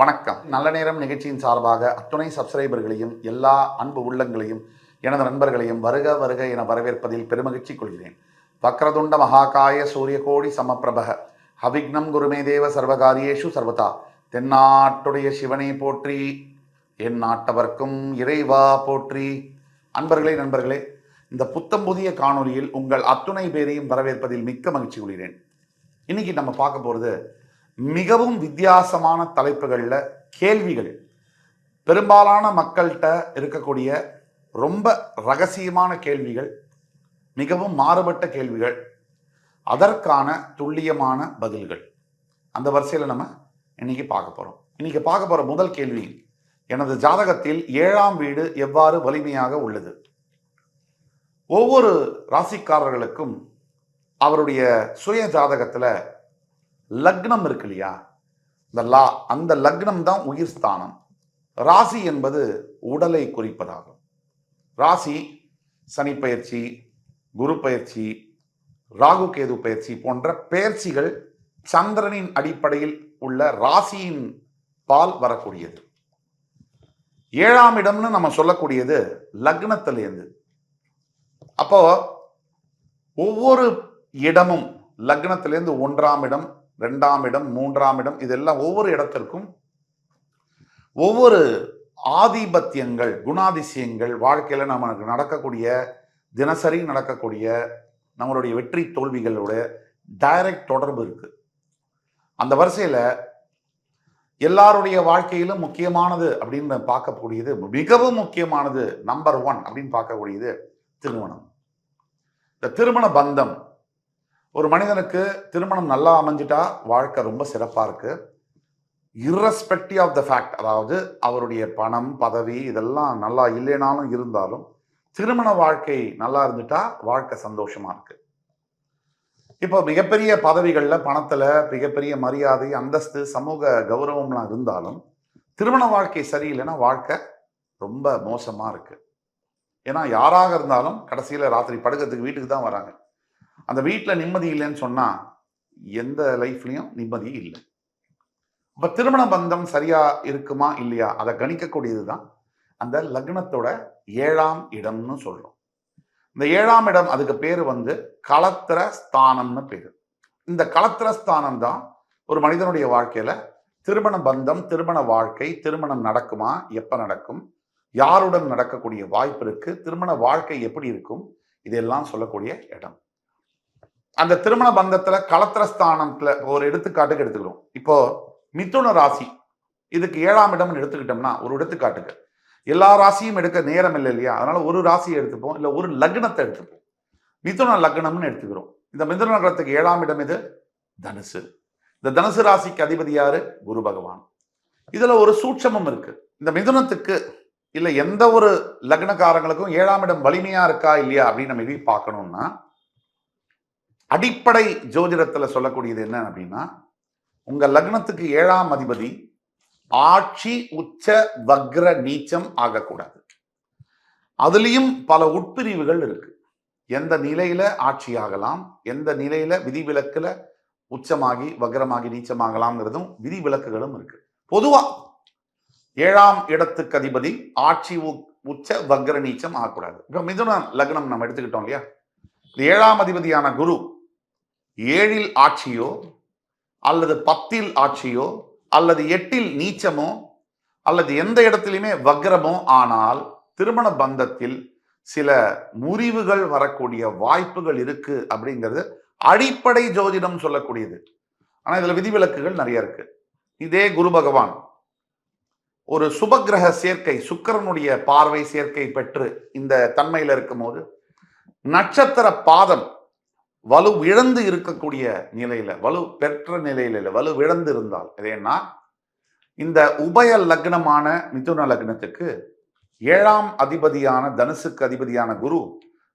வணக்கம். நல்ல நேரம் நிகழ்ச்சியின் சார்பாக அத்துணை சப்ஸ்கிரைபர்களையும் எல்லா அன்பு உள்ளங்களையும் எனது நண்பர்களையும் வருக வருக என வரவேற்பதில் பெருமகிழ்ச்சி கொள்கிறேன். வக்ரதுண்ட மகாகாய சூரியகோடி சமப்பிரபக ஹவிக்னம் குருமே தேவ சர்வகாரியேஷு சர்வதா தென்னாட்டுடைய சிவனை போற்றி என் நாட்டவர்க்கும் இறைவா போற்றி. அன்பர்களே நண்பர்களே இந்த புத்தம் புதிய காணொலியில் உங்கள் அத்துணை பேரையும் வரவேற்பதில் மிக்க மகிழ்ச்சி கொள்கிறேன். இன்னைக்கு நம்ம பார்க்க போகிறது மிகவும் வித்தியாசமான தலைப்புகளில் கேள்விகள். பெரும்பாலான மக்கள்கிட்ட இருக்கக்கூடிய ரொம்ப ரகசியமான கேள்விகள் மிகவும் மாறுபட்ட கேள்விகள் அதற்கான துல்லியமான பதில்கள். அந்த வரிசையில் நம்ம இன்னைக்கு பார்க்க போகிறோம் இன்னைக்கு பார்க்க போகிற முதல் கேள்வி எனது ஜாதகத்தில் ஏழாம் வீடு எவ்வாறு வலிமையாக உள்ளது? ஒவ்வொரு ராசிக்காரர்களுக்கும் அவருடைய சுய ஜாதகத்தில் லக்னம் இருக்கு இல்லையா இந்த லா அந்த லக்னம் தான் உயிர் ஸ்தானம். ராசி என்பது உடலை குறிப்பதாகும். ராசி சனி பயிற்சி குரு பயிற்சி ராகு கேது பயிற்சி போன்ற பயிற்சிகள் சந்திரனின் அடிப்படையில் உள்ள ராசியின் பால் வரக்கூடியது. ஏழாம் இடம்னு நம்ம சொல்லக்கூடியது லக்னத்திலேருந்து. அப்போ ஒவ்வொரு இடமும் லக்னத்திலேருந்து ஒன்றாம் இடம் ரெண்டாம் இடம் மூன்றாம் இடம் இதெல்லாம் ஒவ்வொரு இடத்திற்கும் ஒவ்வொரு ஆதிபத்தியங்கள் குணாதிசயங்கள் வாழ்க்கையில் நமக்கு நடக்கக்கூடிய தினசரி நடக்கக்கூடிய நம்மளுடைய வெற்றி தோல்விகளோட டைரக்ட் தொடர்பு இருக்குது அந்த வரிசையில் எல்லாருடைய வாழ்க்கையிலும் முக்கியமானது அப்படின்னு பார்க்கக்கூடியது மிகவும் முக்கியமானது நம்பர் ஒன் அப்படின்னு பார்க்கக்கூடியது திருமணம். இந்த திருமண பந்தம் ஒரு மனிதனுக்கு திருமணம் நல்லா அமைஞ்சிட்டா வாழ்க்கை ரொம்ப சிறப்பாக இருக்குது இர்ரெஸ்பெக்டிவ் ஆஃப் த ஃபேக்ட் அதாவது அவருடைய பணம் பதவி இதெல்லாம் நல்லா இல்லைனாலும் இருந்தாலும் திருமண வாழ்க்கை நல்லா இருந்துட்டா வாழ்க்கை சந்தோஷமாக இருக்குது இப்போ மிகப்பெரிய பதவிகளில் பணத்தில் மிகப்பெரிய மரியாதை அந்தஸ்து சமூக கௌரவம்லாம் இருந்தாலும் திருமண வாழ்க்கை சரியில்லைன்னா வாழ்க்கை ரொம்ப மோசமாக இருக்குது ஏன்னா யாராக இருந்தாலும் கடைசியில் ராத்திரி படுக்கிறதுக்கு வீட்டுக்கு தான் வராங்க. அந்த வீட்டில் நிம்மதி இல்லைன்னு சொன்னால் எந்த லைஃப்லையும் நிம்மதி இல்லை. அப்போ திருமண பந்தம் சரியா இருக்குமா இல்லையா? அதை கணிக்கக்கூடியது தான் அந்த லக்னத்தோட ஏழாம் இடம்னு சொல்கிறோம் இந்த ஏழாம் இடம் அதுக்கு பேர் வந்து களத்திர ஸ்தானம்னு பேர். இந்த களத்திர ஸ்தானம் தான் ஒரு மனிதனுடைய வாழ்க்கையில திருமண பந்தம் திருமண வாழ்க்கை திருமணம் நடக்குமா எப்போ நடக்கும் யாருடன் நடக்கக்கூடிய வாய்ப்பு இருக்குது திருமண வாழ்க்கை எப்படி இருக்கும் இதெல்லாம் சொல்லக்கூடிய இடம். அந்த திருமண பந்தத்துல கலத்திரஸ்தானத்துல ஒரு எடுத்துக்காட்டுக்கு எடுத்துக்கிறோம். இப்போ மிதுன ராசி இதுக்கு ஏழாம் இடம்னு எடுத்துக்கிட்டோம்னா ஒரு எடுத்துக்காட்டுக்கு. எல்லா ராசியும் எடுக்க நேரம் இல்லை இல்லையா? அதனால ஒரு ராசியை எடுத்துப்போம் இல்லை ஒரு லக்னத்தை எடுத்துப்போம். மிதுன லக்னம்னு எடுத்துக்கிறோம். இந்த மிதுன லக்னத்துக்கு ஏழாம் இடம் இது தனுசு. இந்த தனுசு ராசிக்கு அதிபதி யாரு? குரு பகவான். இதுல ஒரு சூட்சமம் இருக்கு. இந்த மிதுனத்துக்கு இல்லை எந்த ஒரு லக்னக்காரங்களுக்கும் ஏழாம் இடம் வலிமையா இருக்கா இல்லையா அப்படின்னு நம்ம எப்படி பார்க்கணும்னா அடிப்படை ஜோதிடத்தில் சொல்லக்கூடியது என்ன அப்படின்னா உங்க லக்னத்துக்கு ஏழாம் அதிபதி ஆட்சி உச்ச வக்ர நீச்சம் ஆகக்கூடாது. அதுலேயும் பல உட்பிரிவுகள் இருக்கு. எந்த நிலையில ஆட்சி ஆகலாம் எந்த நிலையில விதிவிலக்குல உச்சமாகி வக்ரமாகி நீச்சமாகலாம்ங்கிறதும் விதிவிலக்குகளும் இருக்கு. பொதுவா ஏழாம் இடத்துக்கு அதிபதி ஆட்சி உச்ச வக்ர நீச்சம் ஆகக்கூடாது. இப்போ மிதுன லக்னம் நம்ம எடுத்துக்கிட்டோம் இல்லையா? ஏழாம் அதிபதியான குரு ஏழில் ஆட்சியோ அல்லது பத்தில் ஆட்சியோ அல்லது எட்டில் நீச்சமோ அல்லது எந்த இடத்திலுமே வக்ரமோ ஆனால் திருமண பந்தத்தில் சில முறிவுகள் வரக்கூடிய வாய்ப்புகள் இருக்கு அப்படிங்கிறது அடிப்படை ஜோதிடம் சொல்லக்கூடியது. ஆனா இதுல விதிவிலக்குகள் நிறைய இருக்கு. இதே குரு பகவான். ஒரு சுபக்கிரக சேர்க்கை சுக்கிரனுடைய பார்வை சேர்க்கை பெற்று இந்த தன்மையில இருக்கும்போது நட்சத்திர பாதம் வலு இழந்து இருக்கக்கூடிய நிலையில வலு பெற்ற நிலையில இல்லை வலு இழந்து இருந்தால் ஏன்னா இந்த உபய லக்னமான மிதுன லக்னத்துக்கு ஏழாம் அதிபதியான தனுசுக்கு அதிபதியான குரு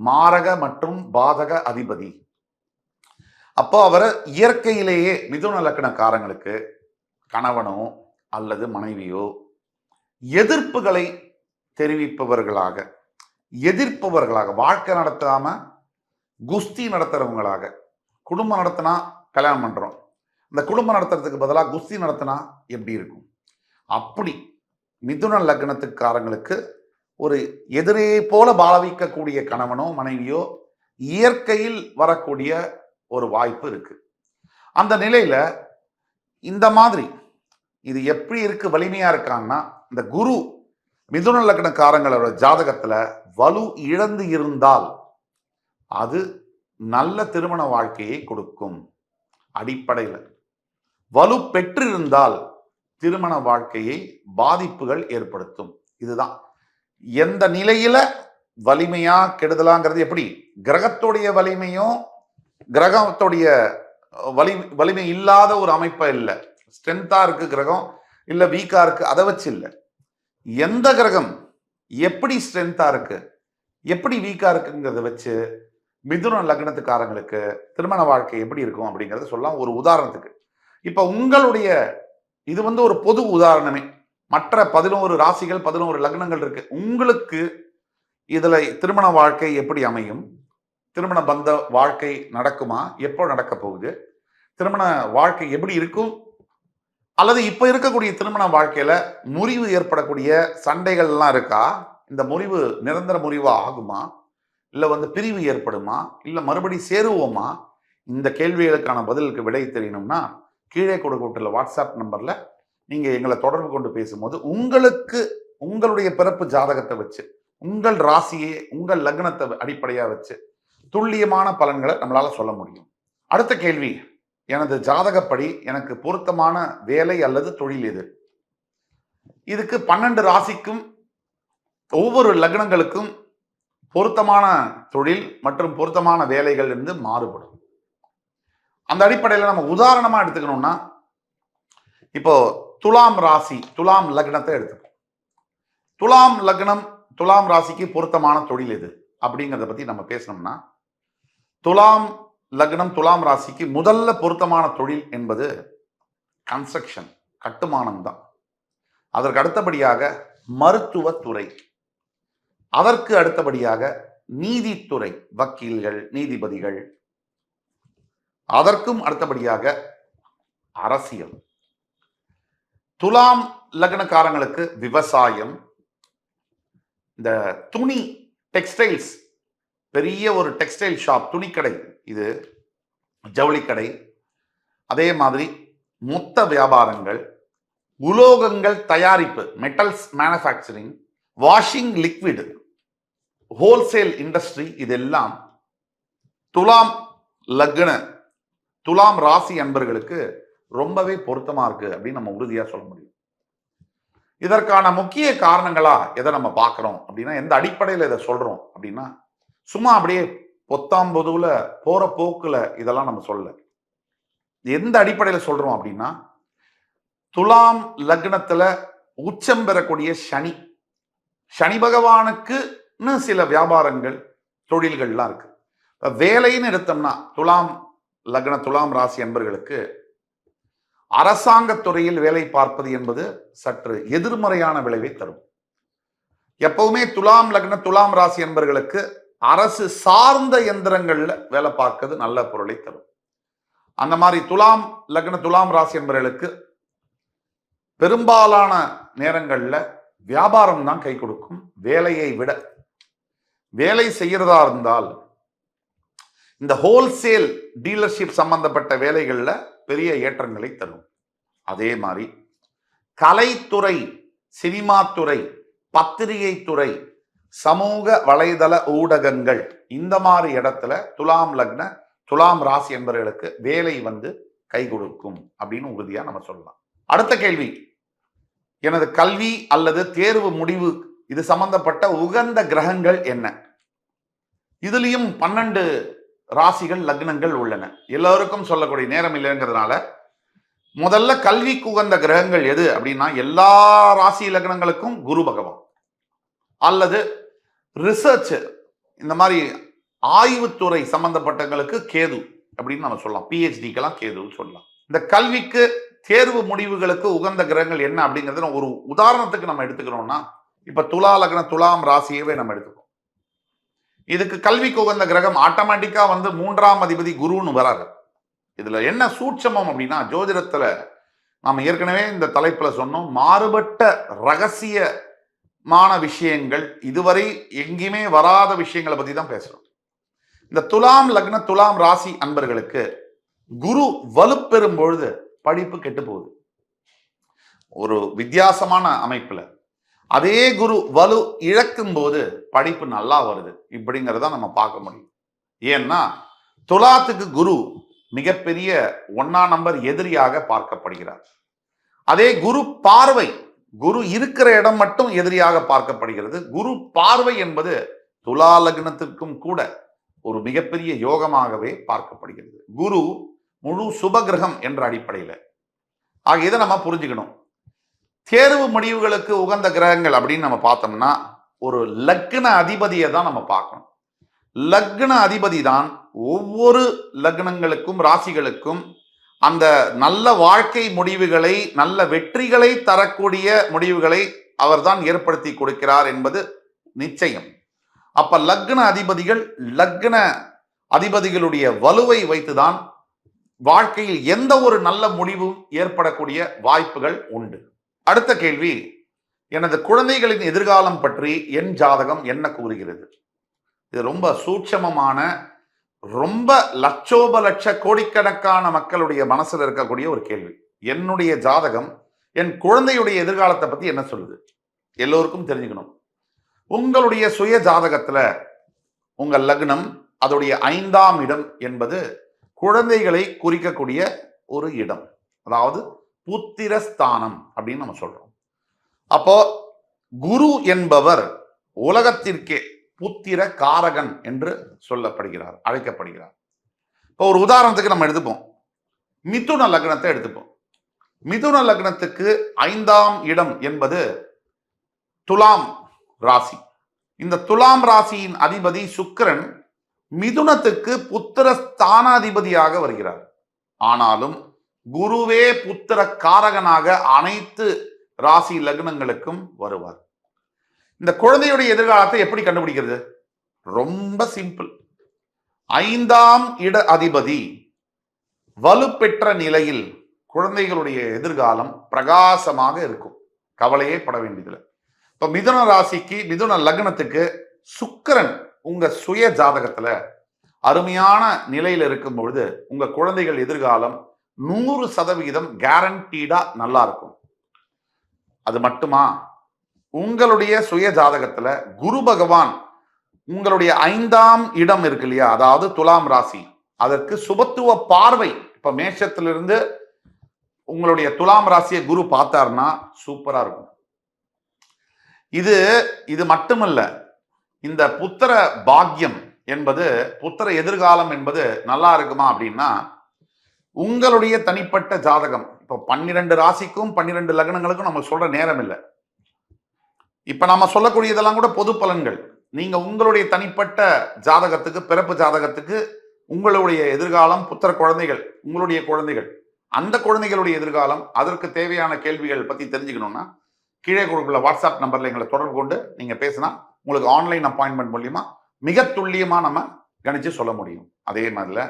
மாரக மற்றும் பாதக அதிபதி. அப்போ அவர் இயற்கையிலேயே மிதுன லக்னக்காரங்களுக்கு கணவனோ அல்லது மனைவியோ எதிர்ப்புகளை தெரிவிப்பவர்களாக எதிர்ப்பவர்களாக வாழ்க்கை நடத்தாம குஸ்தி நடத்துகிறவங்களாக குடும்பம் நடத்தினா கல்யாணம் பண்ணுறோம் இந்த குடும்பம் நடத்துறதுக்கு பதிலாக குஸ்தி நடத்தினா எப்படி இருக்கும்? அப்படி மிதுன லக்னத்துக்காரங்களுக்கு ஒரு எதிரே போல பாலவிக்கக்கூடிய கணவனோ மனைவியோ இயற்கையில் வரக்கூடிய ஒரு வாய்ப்பு இருக்கு. அந்த நிலையில இந்த மாதிரி இது எப்படி இருக்கு வலிமையா இருக்காங்கன்னா இந்த குரு மிதுன லக்னக்காரங்களோட ஜாதகத்துல வலு இழந்து இருந்தால் அது நல்ல திருமண வாழ்க்கையை கொடுக்கும் அடிப்படையில். வலு பெற்றிருந்தால் திருமண வாழ்க்கையை பாதிப்புகள் ஏற்படுத்தும். இதுதான். எந்த நிலையில வலிமையா கெடுதலாங்கிறது எப்படி? கிரகத்துடைய வலிமையும் கிரகத்துடைய வலி வலிமை இல்லாத ஒரு அமைப்பை இல்லை. ஸ்ட்ரென்த்தா இருக்கு கிரகம் இல்ல வீக்கா இருக்கு அதை வச்சு இல்லை. எந்த கிரகம் எப்படி ஸ்ட்ரென்த்தா இருக்கு? எப்படி வீக்கா இருக்குங்கிறத வச்சு மிதுன லக்னத்துக்காரங்களுக்கு திருமண வாழ்க்கை எப்படி இருக்கும் அப்படிங்கிறத சொல்லலாம் ஒரு உதாரணத்துக்கு. இப்போ உங்களுடைய இது வந்து ஒரு பொது உதாரணமே. மற்ற பதினோரு ராசிகள் பதினோரு லக்னங்கள் இருக்கு. உங்களுக்கு இதில் திருமண வாழ்க்கை எப்படி அமையும்? திருமண பந்த வாழ்க்கை நடக்குமா? எப்போ நடக்க போகுது? திருமண வாழ்க்கை எப்படி இருக்கும்? அல்லது இப்போ இருக்கக்கூடிய திருமண வாழ்க்கையில் முறிவு ஏற்படக்கூடிய சண்டைகள்லாம் இருக்கா? இந்த முறிவு நிரந்தர முறிவாக ஆகுமா? இல்லை வந்து பிரிவு ஏற்படுமா? இல்லை மறுபடி சேருவோமா? இந்த கேள்விகளுக்கான பதிலுக்கு விடை தெரியணும்னா கீழே கொடுக்கப்பட்டுள்ள வாட்ஸ்அப் நம்பரில் நீங்கள் எங்களை தொடர்பு கொண்டு பேசும்போது உங்களுக்கு உங்களுடைய பிறப்பு ஜாதகத்தை வச்சு உங்கள் ராசியை உங்கள் லக்னத்தை அடிப்படையாக வச்சு துல்லியமான பலன்களை நம்மளால் சொல்ல முடியும். அடுத்த கேள்வி. எனது ஜாதகப்படி எனக்கு பொருத்தமான வேலை அல்லது தொழில் எது? இதுக்கு பன்னெண்டு ராசிக்கும் ஒவ்வொரு லக்னங்களுக்கும் பொருத்தமான தொழில் மற்றும் பொருத்தமான வேலைகள் இருந்து மாறுபடும். அந்த அடிப்படையில் நம்ம உதாரணமாக எடுத்துக்கணும்னா இப்போ துலாம் ராசி துலாம் லக்னத்தை எடுத்துப்போம். துலாம் லக்னம் துலாம் ராசிக்கு பொருத்தமான தொழில் எது? அப்படிங்கிறத பற்றி நம்ம பேசணும்னா துலாம் லக்னம் துலாம் ராசிக்கு முதல்ல பொருத்தமான தொழில் என்பது கன்ஸ்ட்ரக்ஷன் கட்டுமானம் தான் அதற்கு அடுத்தபடியாக மருத்துவத்துறை. அதற்கு அடுத்தபடியாக நீதித்துறை வக்கீல்கள் நீதிபதிகள். அதற்கும் அடுத்தபடியாக அரசியல். துலாம் லக்னக்காரங்களுக்கு விவசாயம். இந்த துணி டெக்ஸ்டைல்ஸ் பெரிய ஒரு டெக்ஸ்டைல் ஷாப் துணிக்கடை இது ஜவுளிக்கடை. அதே மாதிரி மொத்த வியாபாரங்கள் உலோகங்கள் தயாரிப்பு metals manufacturing washing liquid wholesale industry இதெல்லாம் துலாம் லக்ன துலாம் ராசி அன்பர்களுக்கு ரொம்பவே பொருத்தமா இருக்கு அப்படின்னு நம்ம உறுதியா சொல்ல முடியும். இதற்கான முக்கிய காரணங்களா எதை நம்ம பார்க்கிறோம் அப்படின்னா எந்த அடிப்படையில் இதை சொல்றோம் அப்படின்னா சும்மா அப்படியே பொத்தாம் பொதுவுல போற போக்குல இதெல்லாம் நம்ம சொல்ல எந்த அடிப்படையில் சொல்றோம் அப்படின்னா துலாம் லக்னத்துல உச்சம் பெறக்கூடிய சனி சனி பகவானுக்கு இன்னும் சில வியாபாரங்கள் தொழில்கள்லாம் இருக்கு. வேலைன்னு எடுத்தோம்னா துலாம் லக்ன துலாம் ராசி என்பர்களுக்கு அரசாங்க துறையில் வேலை பார்ப்பது என்பது சற்று எதிர்மறையான விளைவை தரும். எப்பவுமே துலாம் லக்ன துலாம் ராசி என்பர்களுக்கு அரசு சார்ந்த எந்திரங்கள்ல வேலை பார்க்கிறது நல்ல பொருளை தரும். அந்த மாதிரி துலாம் லக்ன துலாம் ராசி என்பர்களுக்கு பெரும்பாலான நேரங்கள்ல வியாபாரம் தான் கை கொடுக்கும். வேலையை விட வேலை செய்கிறதா இருந்தால் இந்த ஹோல்சேல் டீலர்ஷிப் சம்பந்தப்பட்ட வேலைகளில் பெரிய ஏற்றங்களை தரும். அதே மாதிரி கலைத்துறை சினிமா துறை பத்திரிகை துறை சமூக வலைதள ஊடகங்கள் இந்த மாதிரி இடத்துல துலாம் லக்ன துலாம் ராசி என்பவர்களுக்கு வேலை வந்து கை கொடுக்கும் அப்படின்னு உறுதியாக நம்ம சொல்லலாம். அடுத்த கேள்வி. எனது கல்வி அல்லது தேர்வு முடிவு இது சம்பந்தப்பட்ட உகந்த கிரகங்கள் என்ன? இதுலயும் பன்னெண்டு ராசிகள் லக்னங்கள் உள்ளன. எல்லோருக்கும் சொல்லக்கூடிய நேரம் இல்லைங்கிறதுனால முதல்ல கல்விக்கு உகந்த கிரகங்கள் எது அப்படின்னா எல்லா ராசி லக்னங்களுக்கும் குரு பகவான். அல்லது ரிசர்ச் இந்த மாதிரி ஆய்வுத்துறை சம்பந்தப்பட்டவங்களுக்கு கேது அப்படின்னு நம்ம சொல்லலாம். பிஹெச்டிக்கெல்லாம் கேதுன்னு சொல்லலாம். இந்த கல்விக்கு தேர்வு முடிவுகளுக்கு உகந்த கிரகங்கள் என்ன அப்படிங்கிறது ஒரு உதாரணத்துக்கு நம்ம எடுத்துக்கிறோம்னா இப்போ துலா லக்ன துலாம் ராசியவே நம்ம எடுத்துக்கோம் இதுக்கு கல்விக்கு உகந்த கிரகம் ஆட்டோமேட்டிக்காக வந்து மூன்றாம் அதிபதி குருன்னு வராரு. இதில் என்ன சூட்சமம் அப்படின்னா ஜோதிடத்தில் நாம் ஏற்கனவே இந்த தலைப்பில் சொன்னோம் மாறுபட்ட ரகசியமான விஷயங்கள் இதுவரை எங்கேயுமே வராத விஷயங்களை பற்றி தான் பேசுகிறோம் இந்த துலாம் லக்ன துலாம் ராசி அன்பர்களுக்கு குரு வலுப்பெறும் பொழுது படிப்பு கெட்டு போகுது. ஒரு வித்தியாசமான அமைப்பில் அதே குரு வலு இழக்கும் போது படிப்பு நல்லா வருது. இப்படிங்கிறத நம்ம பார்க்க முடியும். ஏன்னா துலாத்துக்கு குரு மிகப்பெரிய ஒன்னா நம்பர் எதிரியாக பார்க்கப்படுகிறார். அதே குரு பார்வை குரு இருக்கிற இடம் மட்டும் எதிரியாக பார்க்கப்படுகிறது. குரு பார்வை என்பது துலா லக்னத்திற்கும் கூட ஒரு மிகப்பெரிய யோகமாகவே பார்க்கப்படுகிறது. குரு முழு சுபகிரகம் என்ற அடிப்படையில். ஆக இதை நம்ம புரிஞ்சுக்கணும். தேர்வு முடிவுகளுக்கு உகந்த கிரகங்கள் அப்படின்னு நம்ம பார்த்தோம்னா ஒரு லக்ன அதிபதியை தான் நம்ம பார்க்கணும். லக்ன அதிபதி தான் ஒவ்வொரு லக்னங்களுக்கும் ராசிகளுக்கும் அந்த நல்ல வாழ்க்கை முடிவுகளை நல்ல வெற்றிகளை தரக்கூடிய முடிவுகளை அவர்தான் ஏற்படுத்தி கொடுக்கிறார் என்பது நிச்சயம். அப்ப லக்ன அதிபதிகள் லக்ன அதிபதிகளுடைய வலுவை வைத்துதான் வாழ்க்கையில் எந்த ஒரு நல்ல முடிவும் ஏற்படக்கூடிய வாய்ப்புகள் உண்டு. அடுத்த கேள்வி எனது குழந்தைகளின் எதிர்காலம் பற்றி என் ஜாதகம் என்ன கூறுகிறது? இது ரொம்ப சூட்சமமான ரொம்ப லட்சோப லட்ச கோடிக்கணக்கான மக்களுடைய மனசில் இருக்கக்கூடிய ஒரு கேள்வி. என்னுடைய ஜாதகம் என் குழந்தையுடைய எதிர்காலத்தை பற்றி என்ன சொல்லுது? எல்லோருக்கும் தெரிஞ்சுக்கணும். உங்களுடைய சுய ஜாதகத்தில் உங்கள் லக்னம் அதோடைய ஐந்தாம் இடம் என்பது குழந்தைகளை குறிக்கக்கூடிய ஒரு இடம். அதாவது புத்திரஸ்தானம் அப்படின்னு நம்ம சொல்றோம். அப்போ குரு என்பவர் உலகத்திற்கே புத்திர காரகன் என்று சொல்லப்படுகிறார் அழைக்கப்படுகிறார். இப்போ ஒரு உதாரணத்துக்கு நம்ம எடுத்துப்போம். மிதுன லக்னத்தை எடுத்துப்போம். மிதுன லக்னத்துக்கு ஐந்தாம் இடம் என்பது துலாம் ராசி. இந்த துலாம் ராசியின் அதிபதி சுக்கிரன் மிதுனத்துக்கு புத்திர ஸ்தானாதிபதியாக வருகிறார். ஆனாலும் குருவே புத்திர காரகனாக அனைத்து ராசி லக்னங்களுக்கும் வருவார். இந்த குழந்தையுடைய எதிர்காலத்தை எப்படி கண்டுபிடிக்கிறது? ரொம்ப சிம்பிள் ஐந்தாம் இட அதிபதி வலுப்பெற்ற நிலையில் குழந்தைகளுடைய எதிர்காலம் பிரகாசமாக இருக்கும். கவலையே பட வேண்டியதில்லை. இப்போ மிதுன ராசிக்கு மிதுன லக்னத்துக்கு சுக்கரன் உங்க சுய ஜாதகத்துல அருமையான நிலையில் இருக்கும் பொழுது உங்க குழந்தைகள் எதிர்காலம் நூறு சதவிகிதம் கேரண்டீடா நல்லா இருக்கும். அது மட்டுமா? உங்களுடைய சுய ஜாதகத்துல குரு பகவான் உங்களுடைய ஐந்தாம் இடம் இருக்கு இல்லையா? அதாவது துலாம் ராசி. அதற்கு சுபத்துவ பார்வை. இப்ப மேஷத்திலிருந்து உங்களுடைய துலாம் ராசியை குரு பார்த்தாருன்னா சூப்பரா இருக்கும். இது இது மட்டுமல்ல இந்த புத்திர பாக்கியம் என்பது புத்திர எதிர்காலம் என்பது நல்லா இருக்குமா அப்படின்னா உங்களுடைய தனிப்பட்ட ஜாதகம். இப்போ பன்னிரெண்டு ராசிக்கும் பன்னிரெண்டு லக்னங்களுக்கும் நம்ம சொல்ற நேரம் இல்லை. இப்ப நாம சொல்லக்கூடியதெல்லாம் கூட பொது பலன்கள். நீங்க உங்களுடைய தனிப்பட்ட ஜாதகத்துக்கு பிறப்பு ஜாதகத்துக்கு உங்களுடைய எதிர்காலம் புத்திர குழந்தைகள் உங்களுடைய குழந்தைகள். அந்த குழந்தைகளுடைய எதிர்காலம் அதற்கு தேவையான கேள்விகள் பத்தி தெரிஞ்சுக்கணும்னா கீழே கொடுக்குள்ள வாட்ஸ்அப் நம்பர்ல எங்களை தொடர்பு கொண்டு நீங்க பேசினா உங்களுக்கு ஆன்லைன் அப்பாயின்மெண்ட் மூலியமா மிக துல்லியமா நம்ம கணிச்சு சொல்ல முடியும். அதே மாதிரில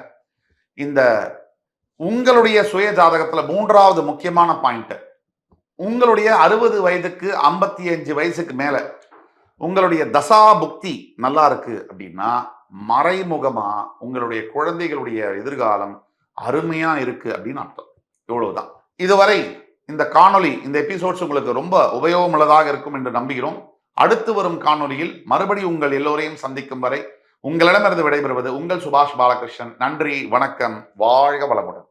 இந்த உங்களுடைய சுய ஜாதகத்துல மூன்றாவது முக்கியமான பாயிண்ட் உங்களுடைய அறுபது வயதுக்கு ஐம்பத்தி அஞ்சு வயசுக்கு மேல உங்களுடைய தசா புக்தி நல்லா இருக்கு அப்படின்னா மறைமுகமா உங்களுடைய குழந்தைகளுடைய எதிர்காலம் அருமையா இருக்கு அப்படின்னு அர்த்தம். இவ்வளவுதான். இதுவரை இந்த காணொலி இந்த எபிசோட்ஸ் உங்களுக்கு ரொம்ப உபயோகமுள்ளதாக இருக்கும் என்று நம்புகிறோம். அடுத்து வரும் காணொலியில் மறுபடி உங்கள் எல்லோரையும் சந்திக்கும் வரை உங்களிடமிருந்து விடைபெறுவது உங்கள் சுபாஷ் பாலகிருஷ்ணன். நன்றி வணக்கம் வாழ்க வளமுடன்.